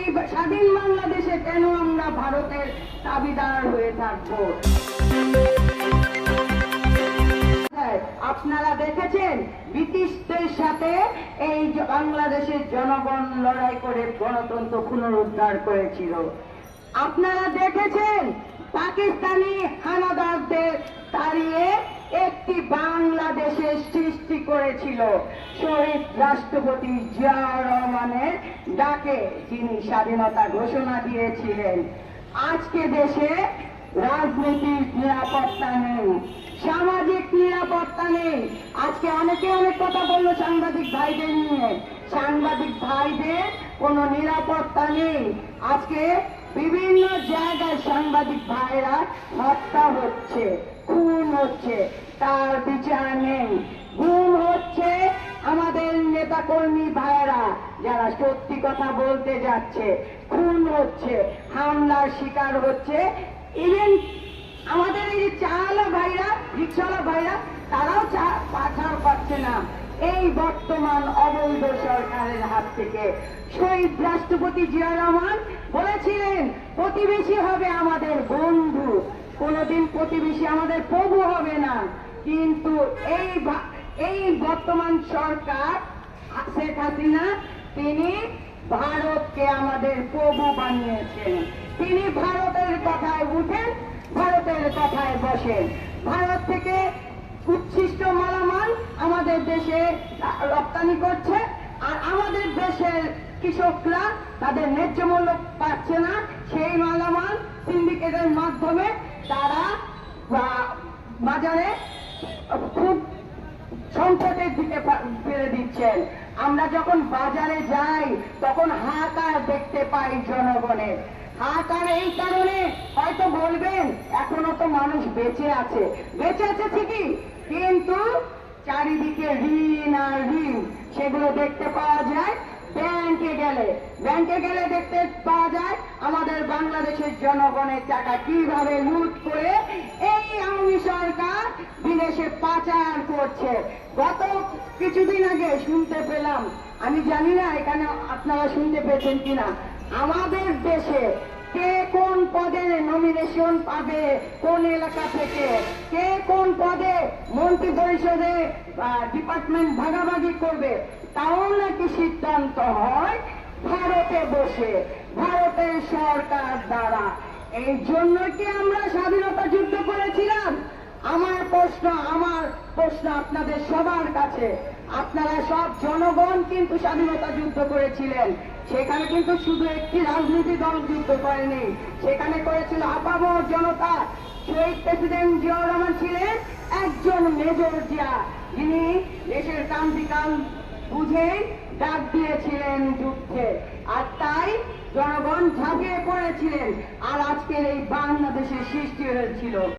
এই স্বাধীন বাংলাদেশে কেন আমরা ভারতের দাবিদার হয়ে থাকব? আপনারা দেখেছেন, ব্রিটিশদের সাথে এই বাংলাদেশের জনগণ লড়াই করে গণতন্ত্র পুনরুদ্ধার করেছিল। আপনারা দেখেছেন, পাকিস্তানি হানাদারদের তাড়িয়ে একটি বাংলাদেশের করেছিল। শহীদ রাষ্ট্রপতি জিয়াউর রহমানের ডাকে যিনি স্বাধীনতা ঘোষণা দিয়েছিলেন। আজকে দেশে রাজনৈতিক নিরাপত্তা নেই, সামাজিক নিরাপত্তা নেই। আজকে অনেকে অনেক কথা বলল সাংবাদিক ভাইদের নিয়ে। সাংবাদিক ভাইদের কোনো নিরাপত্তা নেই। আজকে বিভিন্ন জায়গায় সাংবাদিক ভাইরা হত্যা হচ্ছে। হচ্ছে, তার বিচার নেই। গুম হচ্ছে আমাদের নেতা কর্মী ভাইয়েরা, যারা সত্যি কথা বলতে যাচ্ছে। খুন হচ্ছে, হামলার শিকার হচ্ছে। ইভেন আমাদের এই যে চালা ভাইরা রিক্সাওয়ালা ভাইরা, তারাও পাঠাও পাচ্ছে না। এই বর্তমান অবৈধ সরকারের হাত থেকে। শহীদ রাষ্ট্রপতি জিয়া রহমান বলেছিলেন, প্রতিবেশী হবে আমাদের বন্ধু। কোনোদিন প্রতিবেশী আমাদের প্রভু হবে না। কিন্তু এই এই বর্তমান সরকার, শেখ হাসিনা, তিনি ভারতকে আমাদের প্রভু বানিয়েছেন। তিনি ভারতের কথায় উঠেন, ভারতের কথায় বসেন। ভারত থেকে উচ্ছিষ্ট মালামাল আমাদের দেশে রপ্তানি করছে, আর আমাদের দেশের কৃষকরা তাদের ন্যায্য মূল্য পাচ্ছে না। সেই মালামাল সিন্ডিকেটের মাধ্যমে তারা বাজারে খুব সংকটের দিকে ফেলে দিচ্ছেন। আমরা যখন বাজারে যাই, তখন হাহাকার দেখতে পাই জনগণের হাহাকার এই কারণে হয়তো বলবেন, এখনও তো মানুষ বেঁচে আছে। বেঁচে আছে ঠিকই, কিন্তু চারিদিকে ঋণ আর ঋণ, সেগুলো দেখতে পাওয়া যায়। ব্যাংকে গেলে ব্যাংকে গেলে দেখতে পাওয়া যায় আমাদের বাংলাদেশের জনগণের টাকা কীভাবে লুট করে এই আওয়ামী সরকার বিদেশে পাচার করছে? গত কিছুদিন আগে শুনতে পেলাম, আমি জানি না এখানে আপনারা শুনতে পেয়েছেন কিনা, আমাদের দেশে কে কোন পদে নমিনেশন পাবে, কোন এলাকা থেকে, কে কোন পদে মন্ত্রী পরিষদে ডিপার্টমেন্ট ভাগাভাগি করবে, তাও নাকি সিদ্ধান্ত হয়? ভারতে বসে, ভারতের সরকার দ্বারা। এই জন্য কি আমরা স্বাধীনতা যুদ্ধ করেছিলাম? আমার প্রশ্ন আমার প্রশ্ন আপনাদের সবার কাছে। আপনারা সব জনগণ কিন্তু স্বাধীনতা যুদ্ধ করেছিলেন। সেখানে কিন্তু শুধু একটি রাজনীতি দল যুদ্ধ করেনি। সেখানে করেছিল আপামর জনতা। শহীদ প্রেসিডেন্ট জিয়াউর রহমান ছিলেন একজন মেজর জিয়া। যিনি দেশের কান্তিকাল বুঝেই ডাক দিয়েছিলেন যুদ্ধে। আর তাই জনগণ ঝাঁপিয়ে পড়েছিলেন। আর আজকের এই বাংলাদেশের সৃষ্টি হয়েছিল।